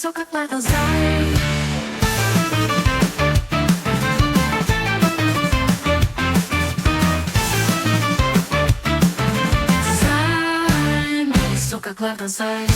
sokaklarda zar Zar Sokaklarda zar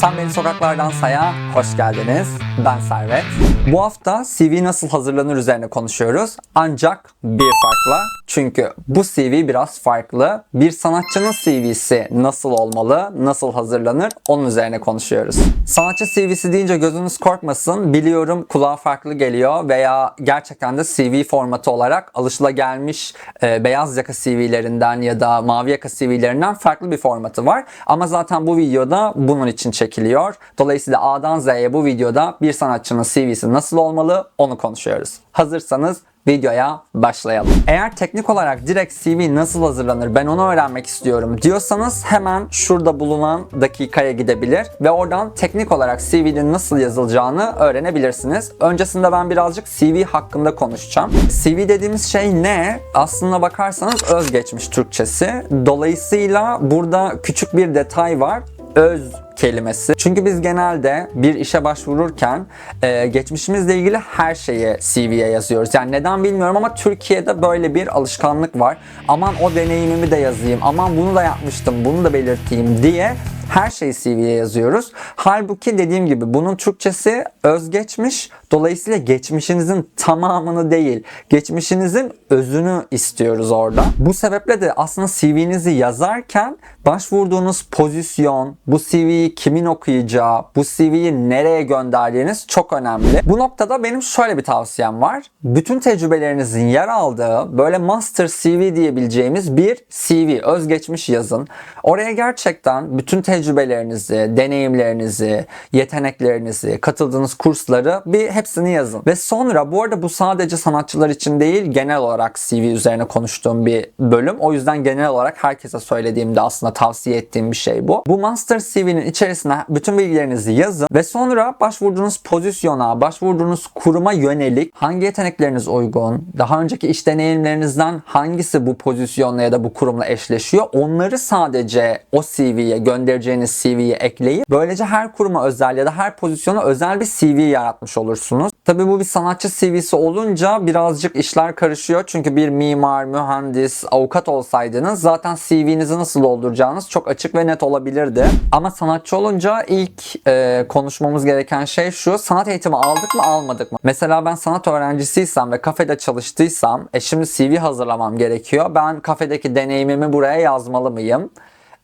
Sen Beni Sokaklardan Say'a hoş geldiniz. Ben Servet. Bu hafta CV nasıl hazırlanır üzerine konuşuyoruz. Ancak bir farkla. Çünkü bu CV biraz farklı. Bir sanatçının CV'si nasıl olmalı, nasıl hazırlanır onun üzerine konuşuyoruz. Sanatçı CV'si deyince gözünüz korkmasın. Biliyorum kulağa farklı geliyor veya gerçekten de CV formatı olarak alışılagelmiş e, beyaz yaka CV'lerinden ya da mavi yaka CV'lerinden farklı bir formatı var. Ama zaten bu videoda bunun için çekiliyor. Dolayısıyla A'dan Z'ye bu videoda bir sanatçının CV'si nasıl olmalı onu konuşuyoruz. Hazırsanız videoya başlayalım. Eğer teknik olarak direkt CV nasıl hazırlanır ben onu öğrenmek istiyorum diyorsanız hemen şurada bulunan dakikaya gidebilir ve oradan teknik olarak CV'nin nasıl yazılacağını öğrenebilirsiniz. Öncesinde ben birazcık CV hakkında konuşacağım. CV dediğimiz şey ne? Aslına bakarsanız özgeçmiş Türkçesi. Dolayısıyla burada küçük bir detay var öz kelimesi. Çünkü biz genelde bir işe başvururken e, geçmişimizle ilgili her şeyi CV'ye yazıyoruz. Yani neden bilmiyorum ama Türkiye'de böyle bir alışkanlık var. Aman o deneyimimi de yazayım, aman bunu da yapmıştım, bunu da belirteyim diye her şeyi CV'ye yazıyoruz. Halbuki dediğim gibi bunun Türkçesi özgeçmiş. Dolayısıyla geçmişinizin tamamını değil, geçmişinizin özünü istiyoruz orada. Bu sebeple de aslında CV'nizi yazarken başvurduğunuz pozisyon, bu CV'yi kimin okuyacağı, bu CV'yi nereye gönderdiğiniz çok önemli. Bu noktada benim şöyle bir tavsiyem var. Bütün tecrübelerinizin yer aldığı böyle master CV diyebileceğimiz bir CV, özgeçmiş yazın. Oraya gerçekten bütün tecrübelerinizi, deneyimlerinizi, yeteneklerinizi, katıldığınız kursları bir hepsini yazın. Ve sonra bu arada bu sadece sanatçılar için değil genel olarak CV üzerine konuştuğum bir bölüm. O yüzden genel olarak herkese söylediğimde aslında tavsiye ettiğim bir şey bu. Bu master CV'nin içerisine bütün bilgilerinizi yazın ve sonra başvurduğunuz pozisyona, başvurduğunuz kuruma yönelik hangi yetenekleriniz uygun, daha önceki iş deneyimlerinizden hangisi bu pozisyonla ya da bu kurumla eşleşiyor onları sadece o CV'ye göndereceğiniz CV'ye ekleyip böylece her kuruma özel ya da her pozisyona özel bir CV yaratmış olursunuz. Tabi bu bir sanatçı CV'si olunca birazcık işler karışıyor. Çünkü bir mimar, mühendis, avukat olsaydınız zaten CV'nizi nasıl dolduracağınız çok açık ve net olabilirdi. Ama sanatçı olunca ilk e, konuşmamız gereken şey şu. Sanat eğitimi aldık mı almadık mı? Mesela ben sanat öğrencisiysem ve kafede çalıştıysam e şimdi CV hazırlamam gerekiyor. Ben kafedeki deneyimimi buraya yazmalı mıyım?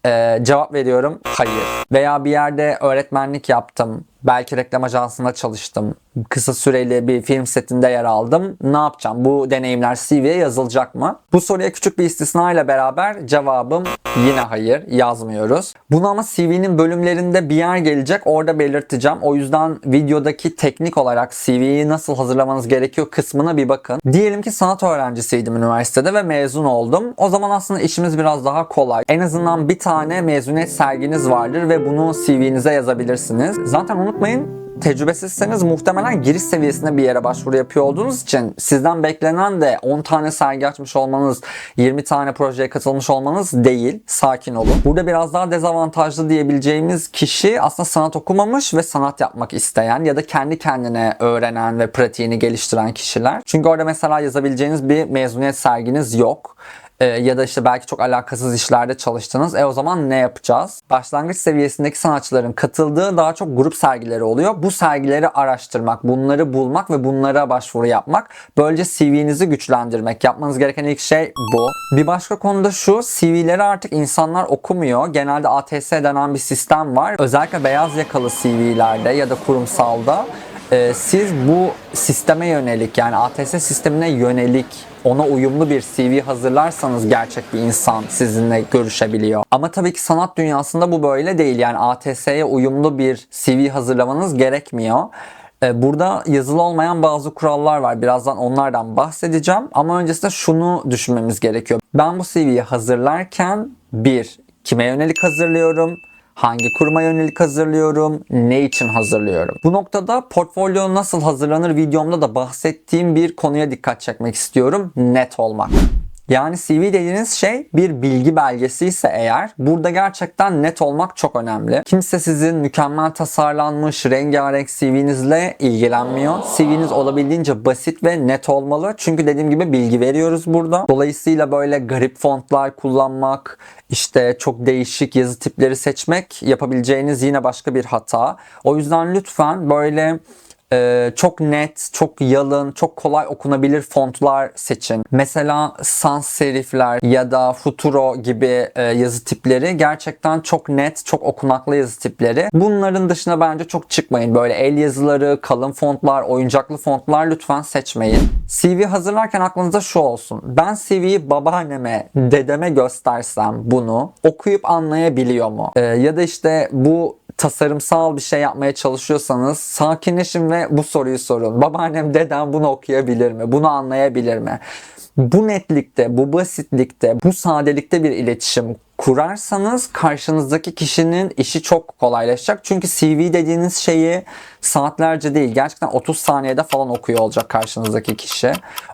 Ee, cevap veriyorum hayır. Veya bir yerde öğretmenlik yaptım. Belki reklam ajansında çalıştım. Kısa süreli bir film setinde yer aldım. Ne yapacağım? Bu deneyimler CV'ye yazılacak mı? Bu soruya küçük bir istisna ile beraber cevabım yine hayır. Yazmıyoruz. Bunu ama CV'nin bölümlerinde bir yer gelecek. Orada belirteceğim. O yüzden videodaki teknik olarak CV'yi nasıl hazırlamanız gerekiyor kısmına bir bakın. Diyelim ki sanat öğrencisiydim üniversitede ve mezun oldum. O zaman aslında işimiz biraz daha kolay. En azından bir tane mezuniyet serginiz vardır ve bunu CV'nize yazabilirsiniz. Zaten unutmayın tecrübesizseniz muhtemelen giriş seviyesinde bir yere başvuru yapıyor olduğunuz için sizden beklenen de 10 tane sergi açmış olmanız, 20 tane projeye katılmış olmanız değil. Sakin olun. Burada biraz daha dezavantajlı diyebileceğimiz kişi aslında sanat okumamış ve sanat yapmak isteyen ya da kendi kendine öğrenen ve pratiğini geliştiren kişiler. Çünkü orada mesela yazabileceğiniz bir mezuniyet serginiz yok. Ee, ya da işte belki çok alakasız işlerde çalıştınız. E o zaman ne yapacağız? Başlangıç seviyesindeki sanatçıların katıldığı daha çok grup sergileri oluyor. Bu sergileri araştırmak, bunları bulmak ve bunlara başvuru yapmak. Böylece CV'nizi güçlendirmek. Yapmanız gereken ilk şey bu. Bir başka konuda şu, CV'leri artık insanlar okumuyor. Genelde ATS denen bir sistem var. Özellikle beyaz yakalı CV'lerde ya da kurumsalda e, siz bu sisteme yönelik yani ATS sistemine yönelik ona uyumlu bir CV hazırlarsanız gerçek bir insan sizinle görüşebiliyor. Ama tabii ki sanat dünyasında bu böyle değil. Yani ATS'ye uyumlu bir CV hazırlamanız gerekmiyor. Ee, Burada yazılı olmayan bazı kurallar var. Birazdan onlardan bahsedeceğim. Ama öncesinde şunu düşünmemiz gerekiyor. Ben bu CV'yi hazırlarken bir, kime yönelik hazırlıyorum? Hangi kuruma yönelik hazırlıyorum? Ne için hazırlıyorum? Bu noktada portfolyo nasıl hazırlanır videomda da bahsettiğim bir konuya dikkat çekmek istiyorum. Net olmak. Yani CV dediğiniz şey bir bilgi belgesi ise eğer burada gerçekten net olmak çok önemli. Kimse sizin mükemmel tasarlanmış rengarenk CV'nizle ilgilenmiyor. CV'niz olabildiğince basit ve net olmalı. Çünkü dediğim gibi bilgi veriyoruz burada. Dolayısıyla böyle garip fontlar kullanmak, işte çok değişik yazı tipleri seçmek yapabileceğiniz yine başka bir hata. O yüzden lütfen böyle ee, çok net, çok yalın, çok kolay okunabilir fontlar seçin. Mesela sans serifler ya da futuro gibi e, yazı tipleri gerçekten çok net, çok okunaklı yazı tipleri. Bunların dışına bence çok çıkmayın. Böyle el yazıları, kalın fontlar, oyuncaklı fontlar lütfen seçmeyin. CV hazırlarken aklınızda şu olsun. Ben CV'yi babaanneme, dedeme göstersem bunu okuyup anlayabiliyor mu? Ee, ya da işte bu tasarımsal bir şey yapmaya çalışıyorsanız sakinleşin ve bu soruyu sorun. Babaannem dedem bunu okuyabilir mi? Bunu anlayabilir mi? Bu netlikte, bu basitlikte, bu sadelikte bir iletişim kurarsanız karşınızdaki kişinin işi çok kolaylaşacak. Çünkü CV dediğiniz şeyi saatlerce değil gerçekten 30 saniyede falan okuyor olacak karşınızdaki kişi.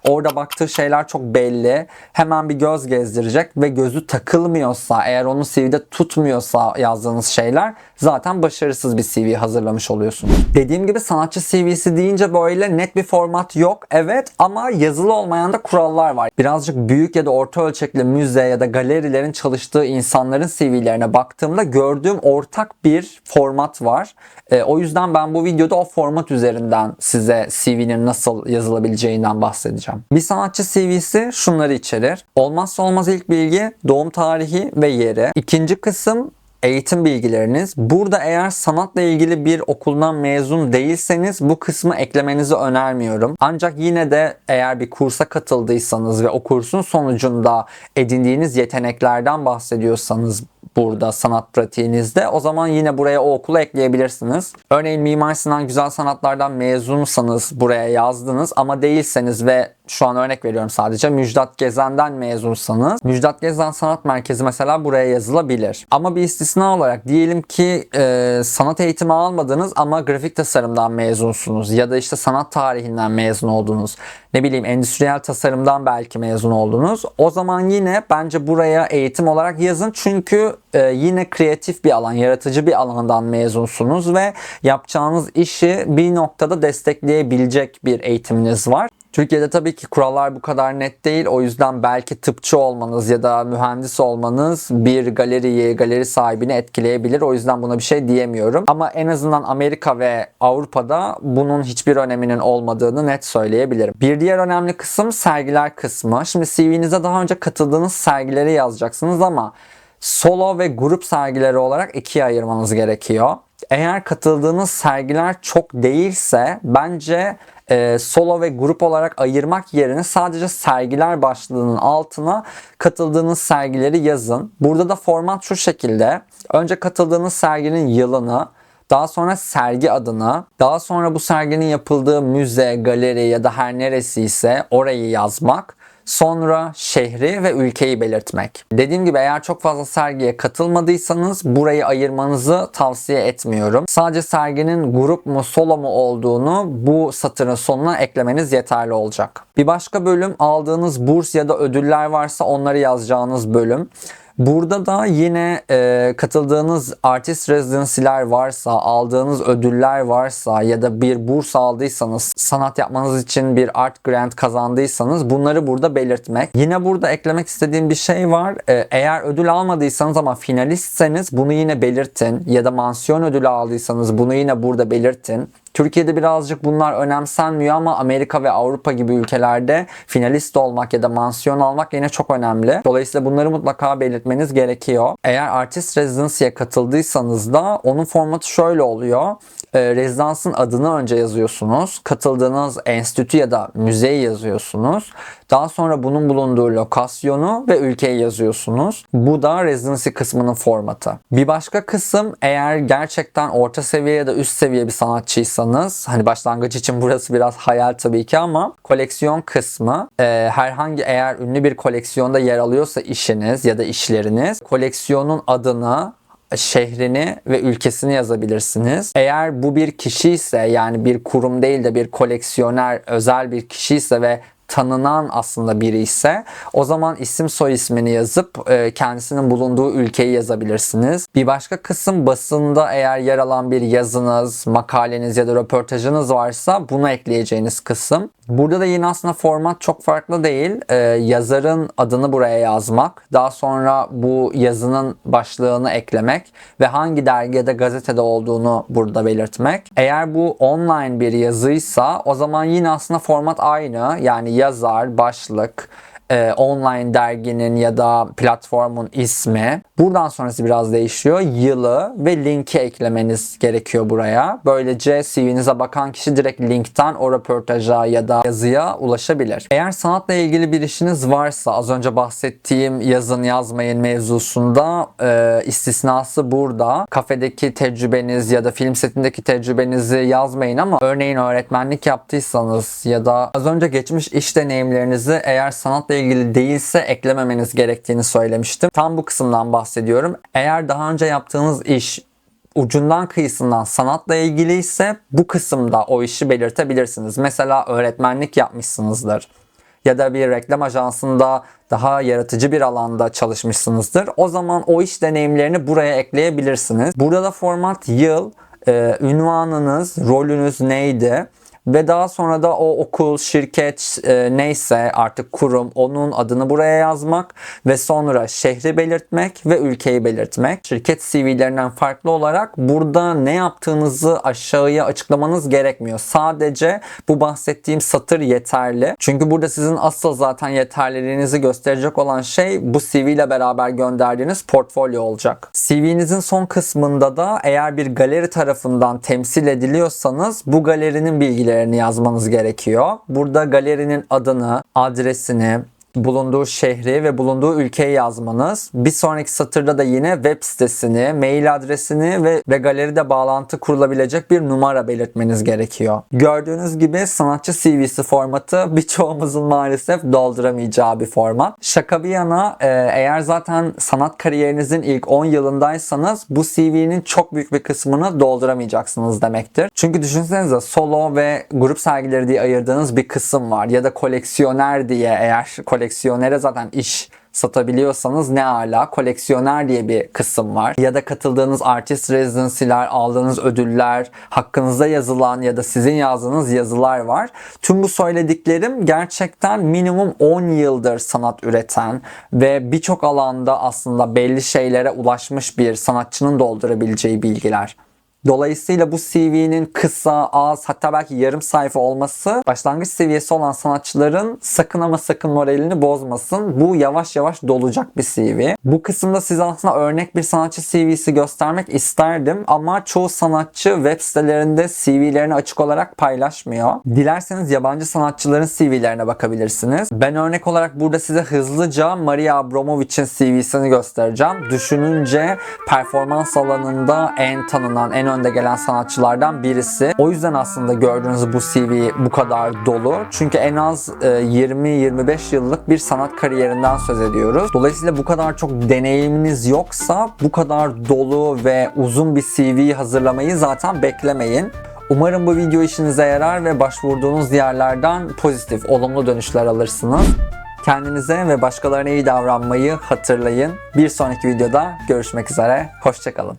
Orada baktığı şeyler çok belli. Hemen bir göz gezdirecek ve gözü takılmıyorsa eğer onun CV'de tutmuyorsa yazdığınız şeyler zaten başarısız bir CV hazırlamış oluyorsunuz. Dediğim gibi sanatçı CV'si deyince böyle net bir format yok. Evet ama yazılı olmayan da kurallar var. Birazcık büyük ya da orta ölçekli müze ya da galerilerin çalıştığı insanların CV'lerine baktığımda gördüğüm ortak bir format var. E, o yüzden ben bu videoda o format üzerinden size CV'nin nasıl yazılabileceğinden bahsedeceğim. Bir sanatçı CV'si şunları içerir. Olmazsa olmaz ilk bilgi doğum tarihi ve yeri. İkinci kısım eğitim bilgileriniz. Burada eğer sanatla ilgili bir okuldan mezun değilseniz bu kısmı eklemenizi önermiyorum. Ancak yine de eğer bir kursa katıldıysanız ve o kursun sonucunda edindiğiniz yeteneklerden bahsediyorsanız burada sanat pratiğinizde o zaman yine buraya o okulu ekleyebilirsiniz. Örneğin Mimar Sinan Güzel Sanatlardan mezunsanız buraya yazdınız ama değilseniz ve şu an örnek veriyorum sadece Müjdat Gezen'den mezunsanız Müjdat Gezen Sanat Merkezi mesela buraya yazılabilir. Ama bir istisna olarak diyelim ki e, sanat eğitimi almadınız ama grafik tasarımdan mezunsunuz ya da işte sanat tarihinden mezun oldunuz. Ne bileyim endüstriyel tasarımdan belki mezun oldunuz. O zaman yine bence buraya eğitim olarak yazın çünkü e, yine kreatif bir alan, yaratıcı bir alandan mezunsunuz ve yapacağınız işi bir noktada destekleyebilecek bir eğitiminiz var. Türkiye'de tabii ki kurallar bu kadar net değil. O yüzden belki tıpçı olmanız ya da mühendis olmanız bir galeriyi, galeri sahibini etkileyebilir. O yüzden buna bir şey diyemiyorum. Ama en azından Amerika ve Avrupa'da bunun hiçbir öneminin olmadığını net söyleyebilirim. Bir diğer önemli kısım sergiler kısmı. Şimdi CV'nize daha önce katıldığınız sergileri yazacaksınız ama solo ve grup sergileri olarak ikiye ayırmanız gerekiyor. Eğer katıldığınız sergiler çok değilse bence e, solo ve grup olarak ayırmak yerine sadece sergiler başlığının altına katıldığınız sergileri yazın. Burada da format şu şekilde. Önce katıldığınız serginin yılını, daha sonra sergi adını, daha sonra bu serginin yapıldığı müze, galeri ya da her neresi ise orayı yazmak. Sonra şehri ve ülkeyi belirtmek. Dediğim gibi eğer çok fazla sergiye katılmadıysanız burayı ayırmanızı tavsiye etmiyorum. Sadece serginin grup mu solo mu olduğunu bu satırın sonuna eklemeniz yeterli olacak. Bir başka bölüm aldığınız burs ya da ödüller varsa onları yazacağınız bölüm. Burada da yine e, katıldığınız artist residency'ler varsa, aldığınız ödüller varsa ya da bir burs aldıysanız, sanat yapmanız için bir art grant kazandıysanız bunları burada belirtmek. Yine burada eklemek istediğim bir şey var. E, eğer ödül almadıysanız ama finalistseniz bunu yine belirtin ya da mansiyon ödülü aldıysanız bunu yine burada belirtin. Türkiye'de birazcık bunlar önemsenmiyor ama Amerika ve Avrupa gibi ülkelerde finalist olmak ya da mansiyon almak yine çok önemli. Dolayısıyla bunları mutlaka belirtmeniz gerekiyor. Eğer artist residency'ye katıldıysanız da onun formatı şöyle oluyor. E, rezidansın adını önce yazıyorsunuz. Katıldığınız enstitü ya da müzeyi yazıyorsunuz. Daha sonra bunun bulunduğu lokasyonu ve ülkeyi yazıyorsunuz. Bu da residency kısmının formatı. Bir başka kısım eğer gerçekten orta seviye ya da üst seviye bir sanatçıysanız hani başlangıç için burası biraz hayal tabii ki ama koleksiyon kısmı e, herhangi eğer ünlü bir koleksiyonda yer alıyorsa işiniz ya da işleriniz koleksiyonun adını şehrini ve ülkesini yazabilirsiniz. Eğer bu bir kişi ise yani bir kurum değil de bir koleksiyoner özel bir kişi ise ve tanınan aslında biri ise o zaman isim soy ismini yazıp e, kendisinin bulunduğu ülkeyi yazabilirsiniz. Bir başka kısım basında eğer yer alan bir yazınız, makaleniz ya da röportajınız varsa bunu ekleyeceğiniz kısım. Burada da yine aslında format çok farklı değil. Ee, yazarın adını buraya yazmak, daha sonra bu yazının başlığını eklemek ve hangi dergide gazetede olduğunu burada belirtmek. Eğer bu online bir yazıysa o zaman yine aslında format aynı. Yani yazar, başlık, e, online derginin ya da platformun ismi. Buradan sonrası biraz değişiyor. Yılı ve linki eklemeniz gerekiyor buraya. Böylece CV'nize bakan kişi direkt linkten o röportaja ya da yazıya ulaşabilir. Eğer sanatla ilgili bir işiniz varsa az önce bahsettiğim yazın yazmayın mevzusunda e, istisnası burada. Kafedeki tecrübeniz ya da film setindeki tecrübenizi yazmayın ama örneğin öğretmenlik yaptıysanız ya da az önce geçmiş iş deneyimlerinizi eğer sanatla ilgili değilse eklememeniz gerektiğini söylemiştim. Tam bu kısımdan bahsediyorum. Eğer daha önce yaptığınız iş ucundan kıyısından sanatla ilgili ise bu kısımda o işi belirtebilirsiniz. Mesela öğretmenlik yapmışsınızdır ya da bir reklam ajansında daha yaratıcı bir alanda çalışmışsınızdır. O zaman o iş deneyimlerini buraya ekleyebilirsiniz. Burada da format yıl, e, ünvanınız, rolünüz neydi? Ve daha sonra da o okul, şirket e, neyse artık kurum onun adını buraya yazmak ve sonra şehri belirtmek ve ülkeyi belirtmek. Şirket CV'lerinden farklı olarak burada ne yaptığınızı aşağıya açıklamanız gerekmiyor. Sadece bu bahsettiğim satır yeterli. Çünkü burada sizin asıl zaten yeterliliğinizi gösterecek olan şey bu CV ile beraber gönderdiğiniz portfolyo olacak. CV'nizin son kısmında da eğer bir galeri tarafından temsil ediliyorsanız bu galerinin bilgilerini yazmanız gerekiyor. Burada galerinin adını, adresini, bulunduğu şehri ve bulunduğu ülkeyi yazmanız. Bir sonraki satırda da yine web sitesini, mail adresini ve, ve galeride bağlantı kurulabilecek bir numara belirtmeniz gerekiyor. Gördüğünüz gibi sanatçı CV'si formatı birçoğumuzun maalesef dolduramayacağı bir format. Şaka bir yana e, eğer zaten sanat kariyerinizin ilk 10 yılındaysanız bu CV'nin çok büyük bir kısmını dolduramayacaksınız demektir. Çünkü düşünsenize solo ve grup sergileri diye ayırdığınız bir kısım var ya da koleksiyoner diye eğer koleksiyonere zaten iş satabiliyorsanız ne ala koleksiyoner diye bir kısım var. Ya da katıldığınız artist residency'ler, aldığınız ödüller, hakkınızda yazılan ya da sizin yazdığınız yazılar var. Tüm bu söylediklerim gerçekten minimum 10 yıldır sanat üreten ve birçok alanda aslında belli şeylere ulaşmış bir sanatçının doldurabileceği bilgiler. Dolayısıyla bu CV'nin kısa, az hatta belki yarım sayfa olması başlangıç seviyesi olan sanatçıların sakın ama sakın moralini bozmasın. Bu yavaş yavaş dolacak bir CV. Bu kısımda size aslında örnek bir sanatçı CV'si göstermek isterdim ama çoğu sanatçı web sitelerinde CV'lerini açık olarak paylaşmıyor. Dilerseniz yabancı sanatçıların CV'lerine bakabilirsiniz. Ben örnek olarak burada size hızlıca Maria Abramovich'in CV'sini göstereceğim. Düşününce performans alanında en tanınan, en önde gelen sanatçılardan birisi. O yüzden aslında gördüğünüz bu CV bu kadar dolu. Çünkü en az e, 20-25 yıllık bir sanat kariyerinden söz ediyoruz. Dolayısıyla bu kadar çok deneyiminiz yoksa bu kadar dolu ve uzun bir CV hazırlamayı zaten beklemeyin. Umarım bu video işinize yarar ve başvurduğunuz yerlerden pozitif, olumlu dönüşler alırsınız. Kendinize ve başkalarına iyi davranmayı hatırlayın. Bir sonraki videoda görüşmek üzere. Hoşçakalın.